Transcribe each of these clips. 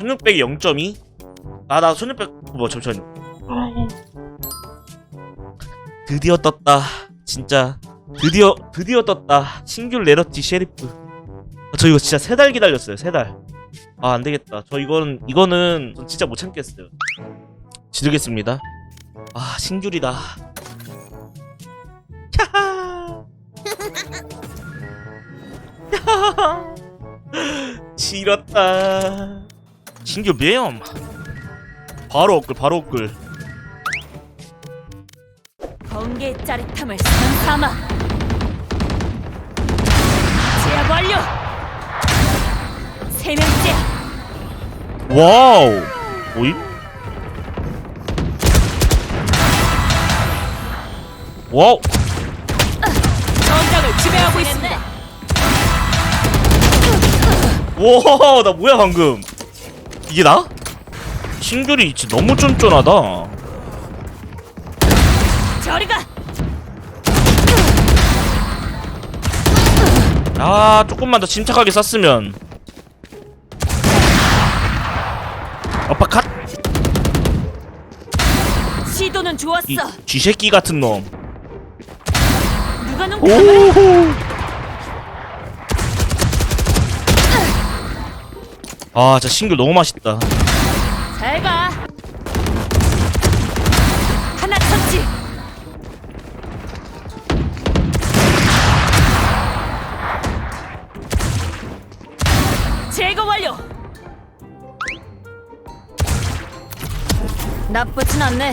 1600이 0.2? 아, 나 1600, 뭐, 잠시만요. 드디어 떴다. 진짜. 드디어, 드디어 떴다. 신규 레러티 셰리프. 아, 저 이거 진짜 세 달 기다렸어요, 세 달. 아, 안 되겠다. 저 이건, 이거는 전 진짜 못 참겠어요. 지르겠습니다. 아, 신규리다. 야하. 지렸다. 신규 매염. 바로 업글, 바로 업글. 번개의 짜릿함을 삼아 제압 완료 세 명째 와우. 뭐임? 와우. 전장을 지배하고 있습니다 와, 나 뭐야 방금? 이게 나? 신규리 진짜 너무 쫀쫀하다. 저리 가 아, 조금만 더 침착하게 쐈으면. 아빠컷. 시도는 좋았어 이 쥐새끼 같은 놈. 누가 놈 오호. 아, 진짜 신규 너무 맛있다. 잘가 하나 참지 제거 완료 나쁘진 않네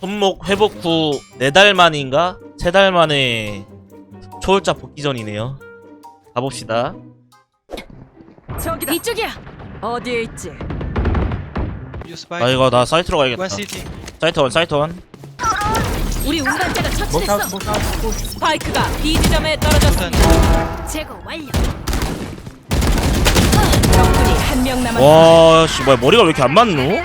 손목 회복 후 4달 만인가? 3달 만에 초월자 복귀 전이네요. 가봅시다. 저기다 이쪽이야 어디에 있지 You. 아, 이거 나 사이트로 가야겠다. One. 사이트 원, 사이트 원. 우리 운반자가 처치됐어 스파이크가 B 지점에 떨어졌습니다 제거 완료 적군이 한 명 남았습니다 와, 씨, 뭐야, 머리가 왜 이렇게 안 맞노?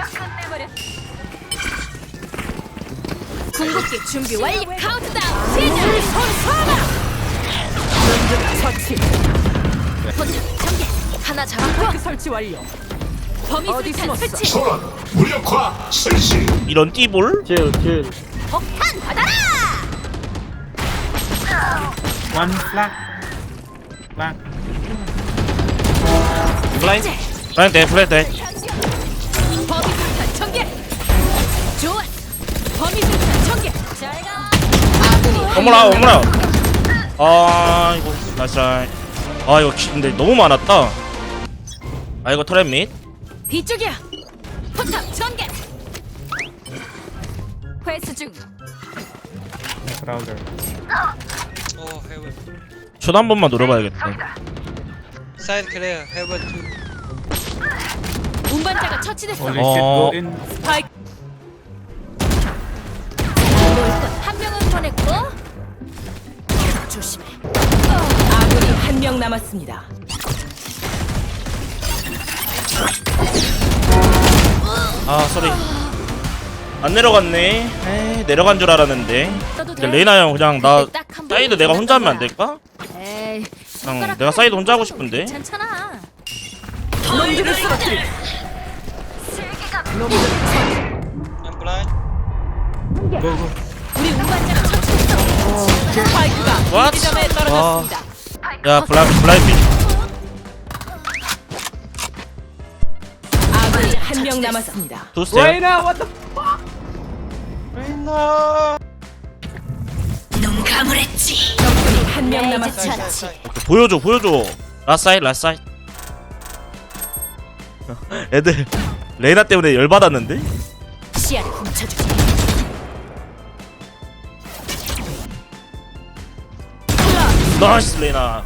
궁극기 준비 완료 카운트다운 시작 손 처치 포탑 전개 하나 잡았고 설치 완료. 범위 수탄 설치. 소란 무력화 실시 이런 띠볼? 폭탄 받아라! One flag. 돼, 플라이 돼. 범위 수탄 전개. 좋아 범위 수탄 전개. 잘 가. 아군이 한 어머나, 명 어머나. 아, 이거, 나이스. 아, 이거 기- 근데 너무 많았다. 아, 이거 터렛 밋. 이쪽이야 포탑 전개 회수 중 Crowder. Oh, heaven. 쇼도 한 번만 노려봐야겠다. Side clear. Heaven. 운반자가 처치됐어 in. 스파이크 한 명은 보냈고 조심해 아군이 한 명 남았습니다 아, 쏘리. 안 내려갔네. 에이, 내려간 줄 알았는데. 근데 레이나 형 그냥 나 사이드 내가 혼자 하면 안. 될까? 그냥 내가 사이드 혼자 하고 싶은데. 괜찮아 놈들을. 우리 운반자가 떨어졌습니다 야, 블라, 블라이피. 명 남았습니다 두 스텝. Reina, what the? 적군이 한 명 남았습니다 보여줘, 보여줘. 라사이, 라사이. 애들 레이나 때문에 열 받았는데? 시야를 훔쳐주지 나이스 레이나.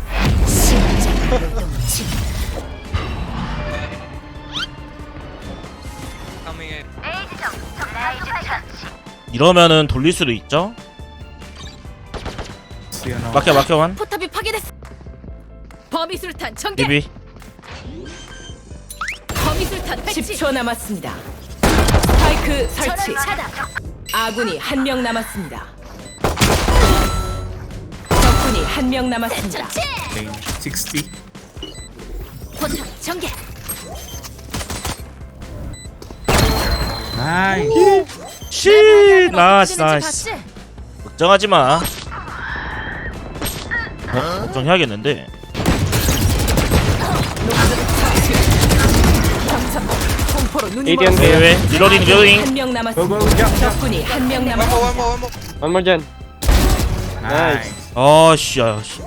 이러면은 돌릴 수도 있죠? 막혀, 막혀, 완. 포탑이 파괴됐어 범위술탄 전개 비비. 범위술탄 배치 10초 남았습니다 스파이크 설치 차단. 아군이 한 명 남았습니다 적군이 한 명 남았습니다 Range 60. 포탑 전개 Nice. 씨 나이스 나이스? 걱정하지 마 어? 걱정해야겠는데 멀어. 왜 왜? 리로딩 리로딩 한명 jump. 적군이 한명 One more, one more, one more. One more gen. Nice. 아씨 야 씨.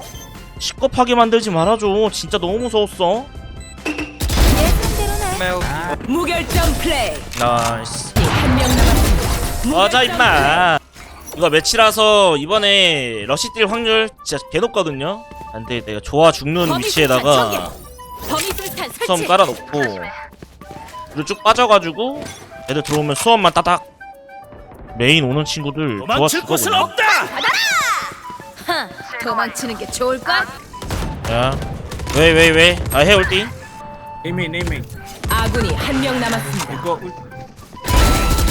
시겁하게 만들지 말아줘 진짜 너무 무서웠어 Male. 무결점 플레이. 나이스 한 명 남았습니다. 맞아 무결점 임마 이거 매치라서 이번에 러시 뛸 확률 진짜 개높거든요 안돼 내가 좋아 죽는 범위 위치에다가 범위 수험 설치. 깔아놓고 그리고 쭉 빠져가지고 애들 들어오면 수험만 따닥 메인 오는 친구들 좋아 죽거든요 하, 도망치는 게 좋을걸? 야왜 왜 왜? 아 해올띵 Aim in, aim in. 아군이 한 명 남았습니다. You go.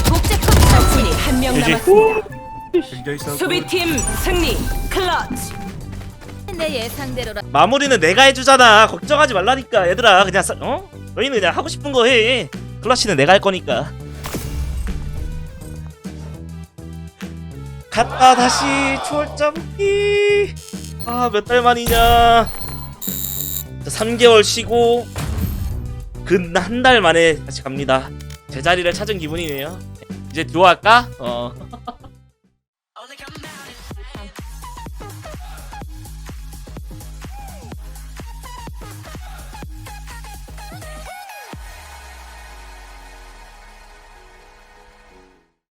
복제 컷 적군이 한 명 이제 남았습니다. 수비팀 승리. 클러치. 내 예상대로라. 마무리는 내가 해주잖아 걱정하지 말라니까 얘들아 그냥 사, 어? 너희는 그냥 하고 싶은 거 해 클러치는 내가 할 거니까 갔다 다시 초월잡기 아몇 달 만이냐 3개월 쉬고 그 근한 달 만에 다시 갑니다. 제자리를 찾은 기분이네요. 이제 듀오 할까? 어.